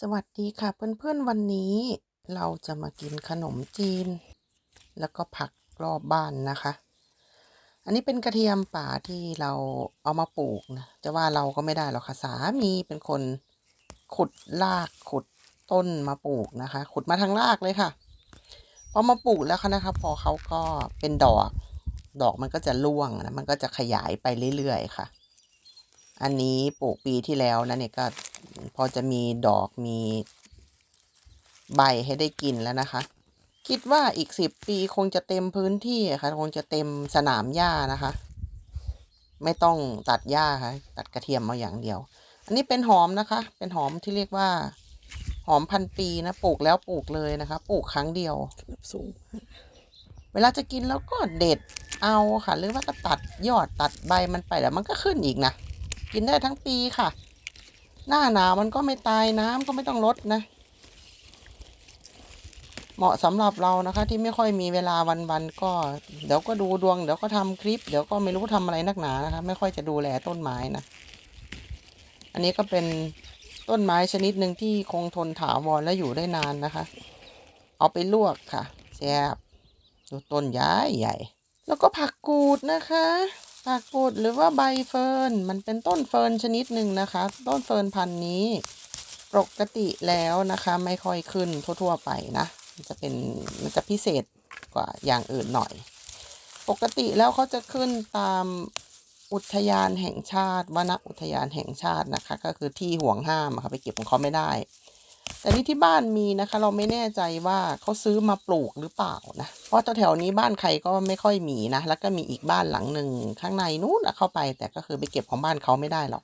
สวัสดีค่ะเพื่อนๆวันนี้เราจะมากินขนมจีน แล้วก็ผักรอบบ้านนะคะ อันนี้เป็นกระเทียมป่าที่เราเอามาปลูกนะจะว่าเราก็ไม่ได้หรอกค่ะสามีเป็นคนขุดรากขุดต้นมาปลูกนะคะ ขุดมาทางรากเลยค่ะพอมาปลูกแล้วค่ะนะคะพอเขาก็เป็นดอก ดอกมันก็จะร่วงนะมันก็จะขยายไปเรื่อยๆค่ะ อันนี้ปลูกปีที่แล้วนะเนี่ยก็พอจะมีดอกมีใบให้ได้กินแล้วนะคะ คิดว่าอีกสิบปีคงจะเต็มพื้นที่อะค่ะ คงจะเต็มสนามหญ้านะคะ ไม่ต้องตัดหญ้าค่ะ ตัดกระเทียมมาอย่างเดียว อันนี้เป็นหอมนะคะ เป็นหอมที่เรียกว่า หอมพันปีนะปลูกแล้วปลูกเลยนะคะ ปลูกครั้งเดียวสูงเวลาจะกินแล้วก็เด็ดเอาค่ะ หรือว่าก็ตัดยอดตัดใบมันไปแล้วมันก็ขึ้นอีกนะ กินได้ทั้งปีค่ะ หน้าหนาวมันก็ไม่ตายน้ำก็ไม่ต้องลดนะ เหมาะสำหรับเรานะคะ ที่ไม่ค่อยมีเวลาวันๆก็ เดี๋ยวก็ดูดวง เดี๋ยวก็ทำคลิป เดี๋ยวก็ไม่รู้ทำอะไรนักหนานะคะ ไม่ค่อยจะดูแลต้นไม้นะอันนี้ก็เป็นต้นไม้ชนิดหนึ่งที่คงทนถาวรและอยู่ได้นานนะคะ เอาไปลวกค่ะแซ่บดูต้นใหญ่ใหญ่ แล้วก็ผักกูดนะคะ ผักกูดหรือว่าใบเฟิร์นมันเป็นต้นเฟิร์นชนิดหนึ่งนะคะ ต้นเฟิร์นพันธุ์นี้ปกติแล้วนะคะ ไม่ค่อยขึ้นทั่ว ๆ ไปนะมันจะเป็นมันจะพิเศษกว่าอย่างอื่นหน่อย ปกติแล้วเขาจะขึ้นตามอุทยานแห่งชาติวนอุทยานแห่งชาตินะคะ ก็คือที่ห่วงห้ามค่ะไปเก็บของเขาไม่ได้ แต่นี่ที่บ้านมีนะคะ เราไม่แน่ใจว่าเขาซื้อมาปลูกหรือเปล่านะ เพราะแถวๆนี้บ้านใครก็ไม่ค่อยมีนะ แล้วก็มีอีกบ้านหลังหนึ่งข้างในนู้นเข้าไป แต่ก็คือไปเก็บของบ้านเขาไม่ได้หรอก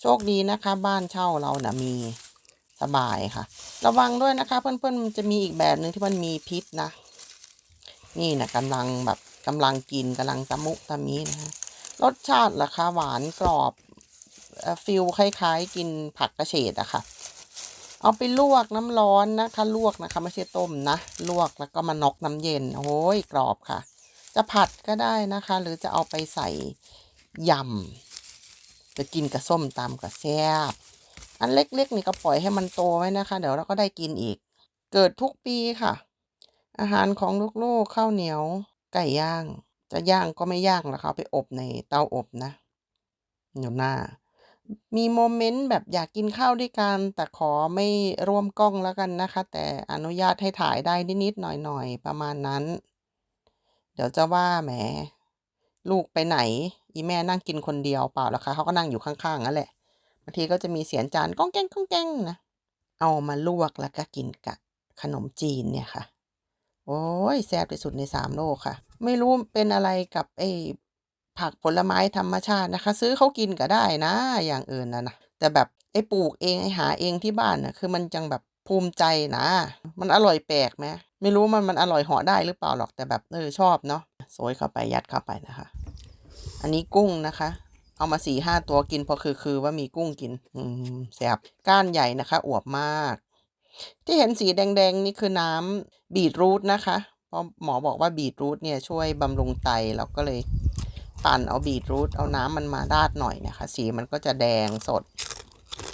โชคดีนะคะ บ้านเช่าเรานะ่ะมีสบายค่ะ ระวังด้วยนะคะ เพื่อนๆมันจะมีอีกแบบหนึ่งที่มันมีพิษนะ นี่นะกำลังแบบกำลังกินกำลังตะมุตะมีนะฮะรสชาติล่ะคะหวานกรอบฟิลคล้ายๆ กินผักกระเฉดอะค่ะ เอาไปลวกน้ำร้อนนะคะ ลวกนะคะ ไม่ใช่ต้มนะ ลวกแล้วก็มานอกน้ำเย็น โอ้ยกรอบค่ะ จะผัดก็ได้นะคะ หรือจะเอาไปใส่ยำจะกินกับส้มตำกับแซ่บอันเล็กๆนี่ก็ปล่อยให้มันโตไว้นะคะ เดี๋ยวเราก็ได้กินอีก เกิดทุกปีค่ะ อาหารของลูกๆข้าวเหนียว ไก่ย่าง จะย่างก็ไม่ย่างหรอกค่ะไปอบในเตาอบนะเดี๋ยวหน้า มีโมเมนต์แบบอยากกินข้าวด้วยกัน แต่ขอไม่ร่วมกล้องแล้วกันนะคะ แต่อนุญาตให้ถ่ายได้นิดๆหน่อยๆ ประมาณนั้น เดี๋ยวจะว่าแหม ลูกไปไหน อีแม่นั่งกินคนเดียวเปล่าหรอคะเขาก็นั่งอยู่ข้างๆนั่นแหละบางทีก็จะมีเสียงจานก้องแก้งก้องแก้งนะเอามาลวกแล้วก็กินกับขนมจีนเนี่ยค่ะ โอ้ยแซ่บที่สุดในสามโลกค่ะ ไม่รู้เป็นอะไรกับไอ้ ผักผลไม้ธรรมชาตินะคะ ซื้อเขากินก็ได้นะ อย่างอื่นนะนะแต่แบบไอ้ปลูกเองไอ้หาเองที่บ้านนะคือมันจังแบบภูมิใจนะ มันอร่อยแปลกไหมไม่รู้มันมันอร่อยเหาะได้หรือเปล่าหรอกแต่แบบเออชอบเนาะโซยเข้าไปยัดเข้าไปนะคะ อันนี้กุ้งนะคะ เอามาสี่ห้าตัวกินพอคือคือว่ามีกุ้งกิน อืมแซ่บก้านใหญ่นะคะ อวบมาก ที่เห็นสีแดงๆ นี่คือน้ำบีทรูทนะคะเพราะหมอบอกว่าบีทรูทเนี่ยช่วยบำรุงไตเราก็เลย ปั่นเอาบีทรูทเอาน้ำมันมาราดหน่อยนะคะ สีมันก็จะแดงสด